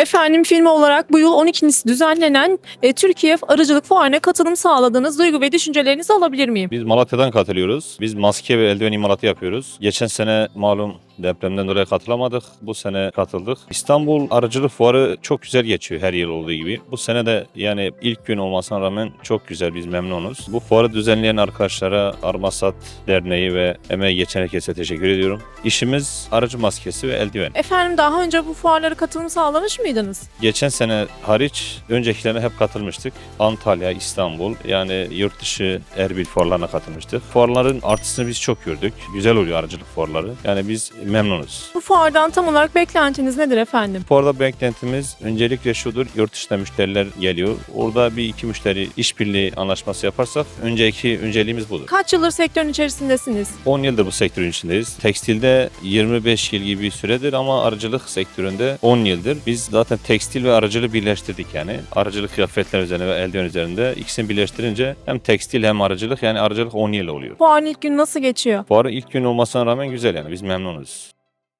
Efendim firma olarak bu yıl 12.si düzenlenen e, Türkiye Arıcılık Fuarı'na katılım sağladığınız duygu ve düşüncelerinizi alabilir miyim? Biz Malatya'dan katılıyoruz. Biz maske ve eldiven imalatı yapıyoruz. Geçen sene malum depremden dolayı katılamadık. Bu sene katıldık. İstanbul Arıcılık Fuarı çok güzel geçiyor her yıl olduğu gibi. Bu sene de yani ilk gün olmasına rağmen çok güzel biz memnunuz. Bu fuarı düzenleyen arkadaşlara Armasat Derneği ve emeği geçen herkese teşekkür ediyorum. İşimiz arıcı maskesi ve eldiven. Efendim daha önce bu fuarlara katılım sağlamış mıydınız? Geçen sene hariç öncekilerine hep katılmıştık. Antalya, İstanbul yani yurt dışı Erbil fuarlarına katılmıştık. Fuarların artısını biz çok gördük. Güzel oluyor arıcılık fuarları. Yani biz memnunuz. Bu fuardan tam olarak beklentiniz nedir efendim? Fuarda beklentimiz öncelikle şudur. Yurt dışında müşteriler geliyor. Orada bir iki müşteri işbirliği anlaşması yaparsak önceki önceliğimiz budur. Kaç yıldır sektörün içerisindesiniz? 10 yıldır bu sektörün içindeyiz. Tekstilde 25 yıl gibi bir süredir ama arıcılık sektöründe 10 yıldır. Biz zaten tekstil ve arıcılığı birleştirdik yani. Arıcılık kıyafetler üzerine ve eldiven üzerinde ikisini birleştirince hem tekstil hem arıcılık yani arıcılık 10 yıl oluyor. Fuarın ilk günü nasıl geçiyor? Fuarın ilk gün olmasına rağmen güzel yani biz memnunuz.